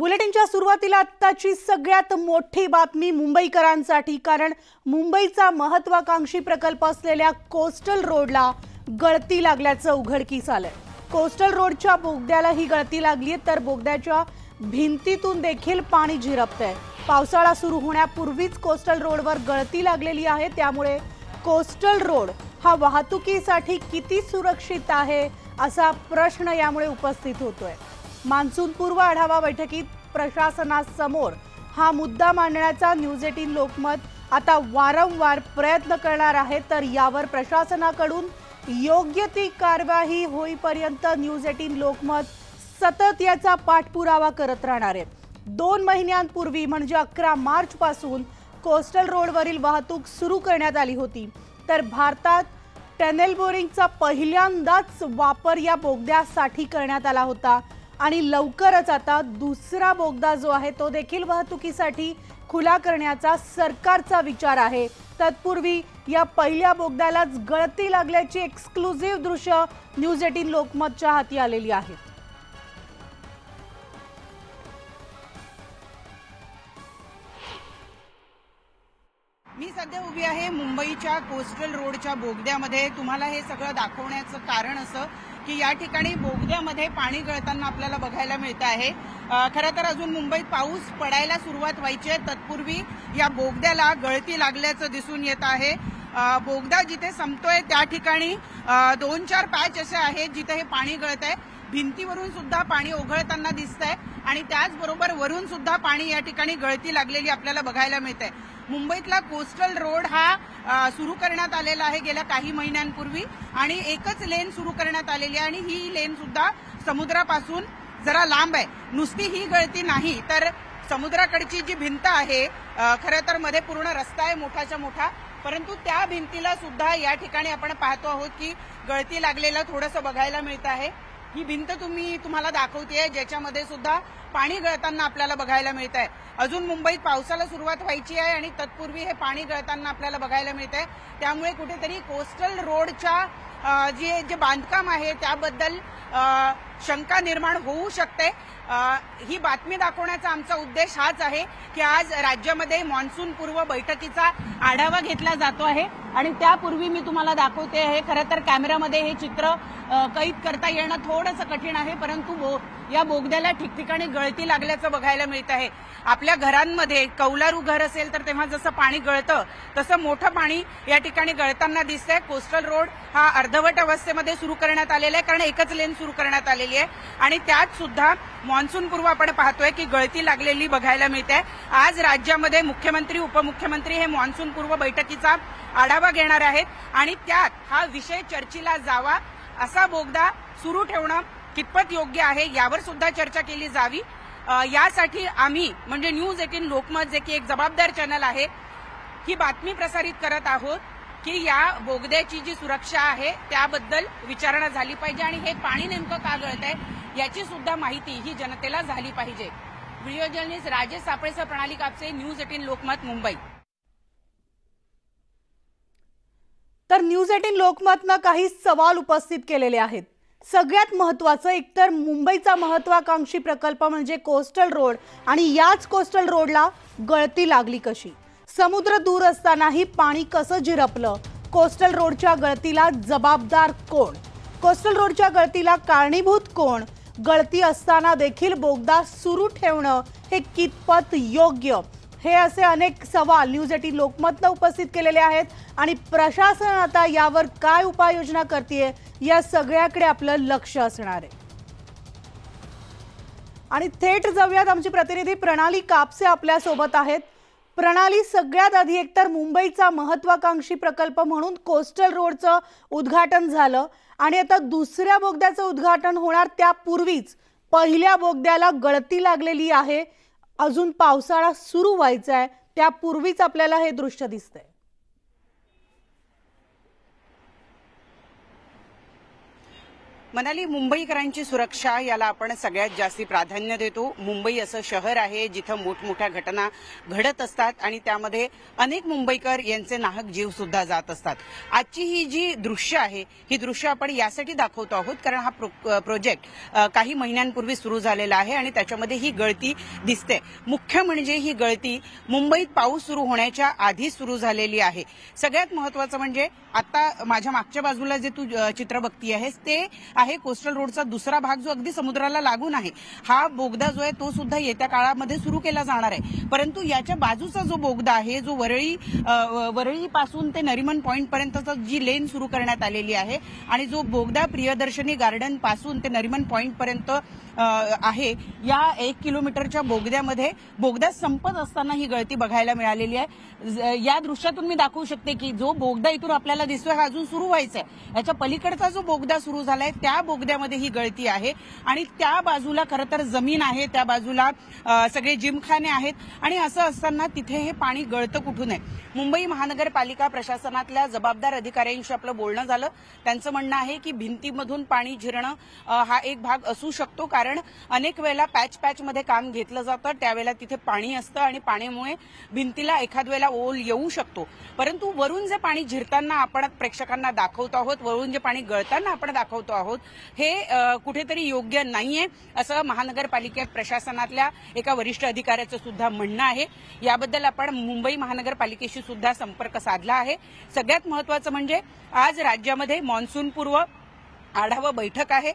बुलेटिनच्या सुरुवातीला आत्ताची सगळ्यात मोठी बातमी मुंबईकरांसाठी कारण मुंबईचा महत्वाकांक्षी प्रकल्प असलेल्या कोस्टल रोडला गळती लागल्याचं उघडकीस आलंय. कोस्टल रोडच्या बोगद्याला ही गळती लागली तर बोगद्याच्या भिंतीतून देखील पाणी झिरपतंय. पावसाळा सुरू होण्यापूर्वीच कोस्टल रोडवर गळती लागलेली आहे त्यामुळे कोस्टल रोड हा वाहतुकीसाठी किती सुरक्षित आहे असा प्रश्न यामुळे उपस्थित होतोय. मान्सूनपूर्व आढावा बैठकीत प्रशासनासमोर हा मुद्दा मांडण्याचा न्यूज एटीन लोकमत आता वारंवार प्रयत्न करणार आहे तर यावर प्रशासनाकडून योग्य ती कारवाई होईपर्यंत न्यूज एटीन लोकमत सतत याचा पाठपुरावा करत राहणार आहे दोन महिन्यांपूर्वी म्हणजे अकरा मार्च पासून कोस्टल रोडवरील वाहतूक सुरू करण्यात आली होती. तर भारतात टनेल बोरिंगचा पहिल्यांदाच वापर या बोगद्यासाठी करण्यात आला होता. आणि लवकरच आता दुसरा बोगदा जो आहे तो देखील वाहतुकीसाठी खुला करण्याचा सरकारचा विचार आहे. तत्पूर्वी या पहिल्या बोगद्यालाच गळती लागल्याची एक्सक्लुझिव्ह दृश्य न्यूज एटीन लोकमतच्या हाती आलेली आहेत मी सध्या उभी आहे मुंबईच्या कोस्टल रोडच्या बोगद्यामध्ये. तुम्हाला हे सगळं दाखवण्याचं कारण असं की या ठिकाणी बोगद्यामध्ये पाणी गळताना आपल्याला बघायला मिळतं आहे. खरं तर अजून मुंबईत पाऊस पडायला सुरुवात व्हायची आहे. तत्पूर्वी या बोगद्याला गळती लागल्याचं दिसून येत आहे. बोगदा जिथे संपतोय त्या ठिकाणी दोन चार पॅच असे आहेत जिथे हे पाणी गळत आहे. भिंतीवरून सुद्धा पाणी ओघळताना दिसत आहे आणि त्याचबरोबर वरून सुद्धा पाणी या ठिकाणी गळती लागलेली आपल्याला बघायला मिळत आहे मुंबईतला कोस्टल रोड हा सुरू करण्यात आलेला आहे गेल्या काही महिन्यांपूर्वी. आणि एकच लेन सुरू करण्यात आलेली आहे आणि ही लेन सुद्धा समुद्रापासून जरा लांब आहे. नुसती ही गळती नाही तर समुद्राकडची जी भिंत आहे खरं तर मध्ये पूर्ण रस्ता आहे मोठाच्या मोठा. परंतु त्या भिंतीला सुद्धा या ठिकाणी आपण पाहतो आहोत की गळती लागलेलं थोडंसं बघायला मिळत आहे. ही भिंत तुम्ही तुम्हाला दाखवते ज्याच्यामध्ये सुद्धा पाणी गळताना आपल्याला बघायला मिळत आहे अजून मुंबईत पावसाला सुरुवात व्हायची आहे आणि तत्पूर्वी हे पाणी गळताना आपल्याला बघायला मिळत आहे त्यामुळे कुठेतरी कोस्टल रोडच्या जे जे बांधकाम आहे त्याबद्दल शंका निर्माण होऊ शकते. ही बातमी दाखवण्याचा आमचा उद्देश हाच आहे की आज राज्यामध्ये मान्सून पूर्व बैठकीचा आढावा घेतला जातो आहे. आणि त्यापूर्वी मी तुम्हाला दाखवते आहे खरं तर कॅमेऱ्यामध्ये हे चित्र कैद करता येणं थोडंसं कठीण आहे परंतु बो या बोगद्याला ठिकठिकाणी गळती लागल्याचं बघायला मिळत आहे. आपल्या घरांमध्ये कौलारू घर असेल तर तेव्हा जसं पाणी गळतं तसं मोठं पाणी या ठिकाणी गळताना दिसतंय. कोस्टल रोड हा अर्धवट अवस्थेमध्ये सुरू करण्यात आलेला आहे कारण एकच लेन सुरू करण्यात आलेली आहे आणि त्यात सुद्धा मान्सूनपूर्व आपण पाहतोय की गळती लागलेली बघायला मिळते. आज राज्यामध्ये मुख्यमंत्री उपमुख्यमंत्री हे मान्सूनपूर्व बैठकीचा आढावा घेणार आहेत. आणि त्यात हा विषय चर्चेला जावा असा बोगदा सुरू ठेवणं कितपत योग्य आहे यावर सुद्धा चर्चा केली जावी. यासाठी आम्ही म्हणजे न्यूज एटीन लोकमत जे की एक जबाबदार चॅनल आहे ही बातमी प्रसारित करत आहोत. की या बोगद्याची जी सुरक्षा आहे त्याबद्दल विचारणा झाली पाहिजे आणि हे पाणी नेमकं का गळत आहे याची सुद्धा माहिती ही जनतेला झाली पाहिजे. व्हिडिओ जर्नलिस्ट राजेश सापळेसह प्रणाली कापसे न्यूज एटीन लोकमत मुंबई. तर न्यूज एटीन लोकमतनं काही सवाल उपस्थित केलेले आहेत. सगळ्यात महत्वाचं एकतर मुंबईचा महत्वाकांक्षी प्रकल्प म्हणजे कोस्टल रोड आणि याच कोस्टल रोडला गळती लागली कशी? समुद्र दूर असतानाही पाणी कसं झिरपलं कोस्टल रोडच्या गळतीला जबाबदार कोण? कोस्टल रोडच्या गळतीला कारणीभूत कोण? गळती असताना देखील बोगदा सुरू ठेवणं हे कितपत योग्य? हे असे अनेक सवाल न्यूज एटी लोकमतनं उपस्थित केलेले आहेत आणि प्रशासन आता यावर काय उपाययोजना करते या सगळ्याकडे आपलं लक्ष असणार आहे. आणि थेट जाऊयात आमची प्रतिनिधी प्रणाली कापसे आपल्यासोबत आहेत. प्रणाली सगळ्यात आधी एकतर मुंबईचा महत्वाकांक्षी प्रकल्प म्हणून कोस्टल रोडचं उद्घाटन झालं आणि आता दुसऱ्या बोगद्याचं उद्घाटन होणार त्यापूर्वीच. पहिल्या बोगद्याला गळती लागलेली आहे. अजून पावसाळा सुरू व्हायचा आहे त्यापूर्वीच आपल्याला हे दृश्य दिसतंय. मनाली मुंबईकरांची सुरक्षा याला आपण सगळ्यात जास्ती प्राधान्य देतो. मुंबई असं शहर आहे जिथं मोठमोठ्या घटना घडत असतात आणि त्यामध्ये अनेक मुंबईकर यांचे नाहक जीव सुद्धा जात असतात. आजची ही जी दृश्य आहे ही दृश्य आपण यासाठी दाखवतो आहोत कारण हा प्रो- प्रोजेक्ट काही महिन्यांपूर्वी सुरू झालेला आहे आणि त्याच्यामध्ये ही गळती दिसते. मुख्य म्हणजे ही गळती मुंबईत पाऊस सुरू होण्याच्या आधी सुरू झालेली आहे. सगळ्यात महत्वाचं म्हणजे आता माझ्या मागच्या बाजूला जे तू चित्र बघती आहेस ते आहे. कोस्टल रोडचा दुसरा भाग जो अगदी समुद्राला लागून आहे हा बोगदा जो आहे तो सुद्धा येत्या काळामध्ये सुरू केला जाणार आहे. परंतु याच्या बाजूचा जो बोगदा आहे जो वरळी वरळीपासून ते नरिमन पॉईंट पर्यंतचा जी लेन सुरू करण्यात आलेली आहे आणि जो बोगदा प्रियदर्शनी गार्डनपासून ते नरिमन पॉईंट पर्यंत आहे या एक किलोमीटरच्या बोगद्यामध्ये बोगदा संपत असताना ही गळती बघायला मिळालेली आहे. ज- या दृश्यातून मी दाखवू शकते की जो बोगदा इथून आपल्याला दिसतोय हा अजून सुरू व्हायचा आहे याच्या पलीकडचा जो बोगदा सुरू झालाय त्या त्या बोगद्यामध्ये ही गळती आहे आणि त्या बाजूला खरं तर जमीन आहे त्या बाजूला सगळे जिमखाने आहेत आणि असं असताना तिथे हे पाणी गळतं कुठून आहे? मुंबई महानगरपालिका प्रशासनातल्या जबाबदार अधिकाऱ्यांशी आपलं बोलणं झालं. त्यांचं म्हणणं आहे की भिंतीमधून पाणी झिरणं हा एक भाग असू शकतो कारण अनेक वेळेला पॅच पॅचमध्ये काम घेतलं जातं. त्यावेळेला तिथे पाणी असतं आणि पाण्यामुळे भिंतीला एखाद वेळेला ओल येऊ शकतो. परंतु वरून जे पाणी झिरताना आपण प्रेक्षकांना दाखवतो आहोत वरून जे पाणी गळताना आपण दाखवतो आहोत हे कुठेतरी योग्य नाहीये असं महानगरपालिका प्रशासनातल्या एका वरिष्ठ अधिकाऱ्याचं सुद्धा म्हणणं आहे. याबद्दल आपण मुंबई महानगरपालिकेशी सुद्धा संपर्क साधला आहे. सगळ्यात महत्वाचं म्हणजे आज राज्यामध्ये मान्सूनपूर्व आढावा बैठक आहे.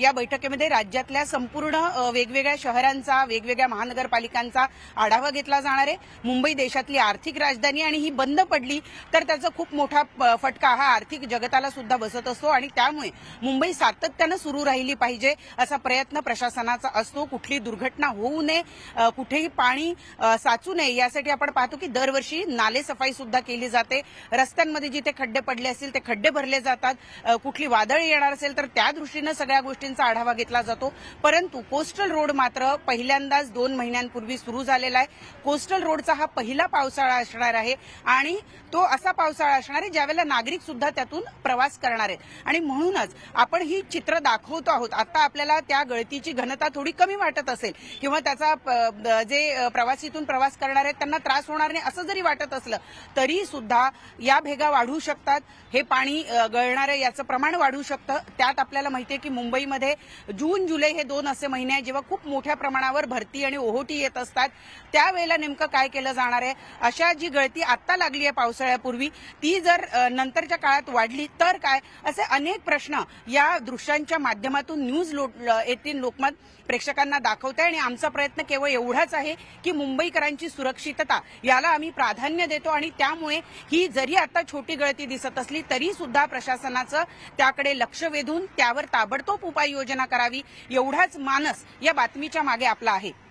या बैठकीमध्ये राज्यातल्या संपूर्ण वेगवेगळ्या शहरांचा वेगवेगळ्या महानगरपालिकांचा आढावा घेतला जाणार आहे. मुंबई देशातली आर्थिक राजधानी आणि ही बंद पडली तर त्याचा खूप मोठा प- फटका हा आर्थिक जगताला सुद्धा बसत असतो आणि त्यामुळे मुंबई सातत्यानं सुरू राहिली पाहिजे असा प्रयत्न प्रशासनाचा असतो. कुठली दुर्घटना होऊ नये कुठेही पाणी साचू नये यासाठी आपण पाहतो की दरवर्षी नाले सफाई सुद्धा केली जाते. रस्त्यांमध्ये जिथे खड्डे पडले असतील ते खड्डे भरले जातात. कुठली वादळ येणार असेल तर त्या दृष्टीनं सगळ्या गोष्टींचा आढावा घेतला जातो. परंतु कोस्टल रोड मात्र पहिल्यांदाच दोन महिन्यांपूर्वी सुरू झालेला आहे. कोस्टल रोडचा हा पहिला पावसाळा असणार आहे आणि तो असा पावसाळा असणार आहे ज्यावेळेला नागरिक सुद्धा त्यातून प्रवास करणार आहेत. आणि म्हणूनच आपण ही चित्र दाखवतो आहोत. आता आपल्याला त्या गळतीची घनता थोडी कमी वाटत असेल किंवा त्याचा जे प्रवासीतून प्रवास करणार आहेत त्यांना त्रास होणार नाही असं जरी वाटत असलं तरी सुद्धा या भेगा वाढू शकतात. हे पाणी अ, गळणारं याचं प्रमाण वाढू शकतं. त्यात आपल्याला माहिती आहे की मुंबईमध्ये जून जुलै हे दोन असे महिने आहेत जेव्हा खूप मोठ्या प्रमाणावर भरती आणि ओहोटी येत असतात. त्यावेळेला नेमकं काय केलं जाणार आहे? अशा जी गळती आत्ता लागली आहे पावसाळ्यापूर्वी ती जर नंतरच्या काळात वाढली तर काय? असे अनेक प्रश्न या दृश्यांच्या माध्यमातून न्यूज येथील लोकमत प्रेक्षकांना दाखवत आहे आणि आमचा प्रयत्न केवळ एवढाच आहे की मुंबईकरांची सुरक्षितता याला आम्ही प्राधान्य देतो आणि त्यामुळे ही जरी आता छोटी गळती दिसत असली तरी सुद्धा प्रशासनाचं त्याकडे लक्ष वेधून त्यावर ताबडतोब उपाययोजना करावी एवढाच मानस या बातमीच्या मागे आपला आहे.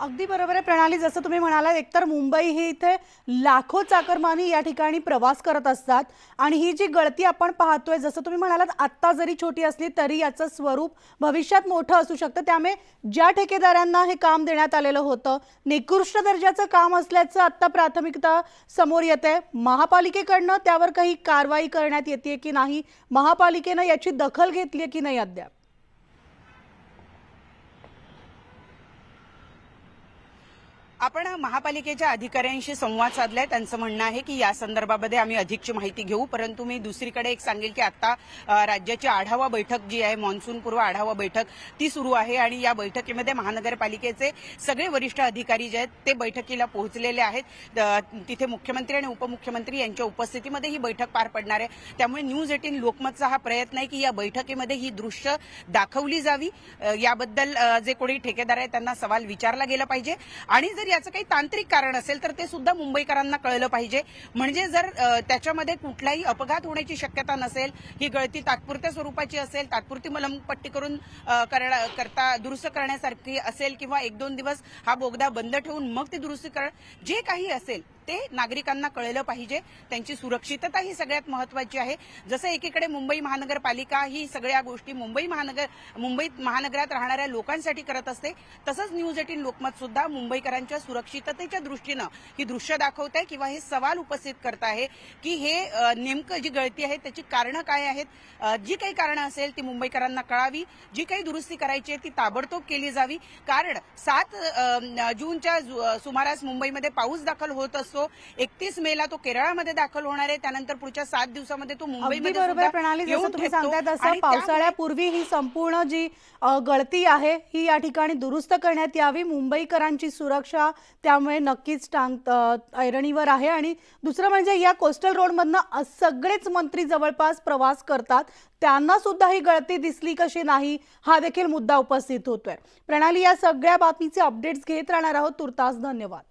अगदी बरोबर आहे प्रणाली जसं तुम्ही म्हणालात एकतर मुंबई ही इथे लाखो चाकरमानी या ठिकाणी प्रवास करत असतात. आणि ही जी गळती आपण पाहतोय जसं तुम्ही म्हणालात आत्ता जरी छोटी असली तरी याचं स्वरूप भविष्यात मोठं असू शकतं. त्यामुळे ज्या ठेकेदारांना हे काम देण्यात आलेलं होतं निकृष्ट दर्जाचं काम असल्याचं आत्ता प्राथमिकता समोर येत आहे महापालिकेकडनं त्यावर काही कारवाई करण्यात येते की नाही? महापालिकेनं याची दखल घेतली की नाही अद्याप? आपण महापालिकेच्या अधिकाऱ्यांशी संवाद साधलाय. त्यांचं म्हणणं आहे की या संदर्भामध्ये आम्ही अधिकची माहिती घेऊ. परंतु मी दुसरीकडे एक सांगेल की आता राज्याची आढावा बैठक जी आहे मान्सून पूर्व आढावा बैठक ती सुरू आहे आणि या बैठकीमध्ये महानगरपालिकेचे सगळे वरिष्ठ अधिकारी जे आहेत ते बैठकीला पोहोचलेले आहेत. तिथे मुख्यमंत्री आणि उपमुख्यमंत्री यांच्या उपस्थितीमध्ये ही बैठक पार पडणार आहे. त्यामुळे न्यूज एटीन लोकमतचा हा प्रयत्न आहे की या बैठकीमध्ये ही दृश्य दाखवली जावी. याबद्दल जे कोणी ठेकेदार आहेत त्यांना सवाल विचारला गेला पाहिजे. आणि जर याचं काही तांत्रिक कारण असेल तर ते सुद्धा मुंबईकरांना कळलं पाहिजे. म्हणजे जर त्याच्यामध्ये कुठलाही अपघात होण्याची शक्यता नसेल ही गळती तात्पुरत्या स्वरूपाची असेल तात्पुरती मलमपट्टी करून करता दुरुस्त करण्यासारखी असेल किंवा एक दोन दिवस हा बोगदा बंद ठेवून मग ते दुरुस्ती करण जे काही असेल ते नागरिकांना कळलं पाहिजे. त्यांची सुरक्षितता ही सगळ्यात महत्वाची आहे. जसं एकीकडे मुंबई महानगरपालिका ही सगळ्या गोष्टी मुंबई महानगर मुंबईत महानगरात राहणाऱ्या लोकांसाठी करत असते. तसंच न्यूज एटीन लोकमत सुद्धा मुंबईकरांच्या सुरक्षिततेच्या दृष्टीनं ही दृश्य दाखवत आहे किंवा हे सवाल उपस्थित करत आहे की हे नेमकं जी गळती आहे त्याची कारणं काय आहेत? जी काही कारणं असेल ती मुंबईकरांना कळावी. जी काही दुरुस्ती करायची आहे ती ताबडतोब केली जावी. कारण सात जूनच्या जु- सुमारास मुंबईमध्ये पाऊस दाखल होत असतो. एकतीस मेला तो केरळामध्ये दाखल होणार आहे. त्यानंतर पुढच्या सात दिवसामध्ये तो मुंबईमध्ये बरोबर प्रणाली जसं तुम्ही. सांगताय तसं पावसाळ्यापूर्वी ही संपूर्ण जी गळती आहे ही या ठिकाणी दुरुस्त करण्यात यावी. मुंबईकरांची सुरक्षा त्यामुळे नक्कीच टांग ऐरणीवर आहे. आणि दुसरं म्हणजे या कोस्टल रोडमधनं सगळेच मंत्री जवळपास प्रवास करतात. त्यांना सुद्धा ही गळती दिसली कशी नाही हा देखील मुद्दा उपस्थित होतोय. प्रणाली या सगळ्या बातमीचे अपडेट्स घेत राहणार आहोत. तुर्तास धन्यवाद.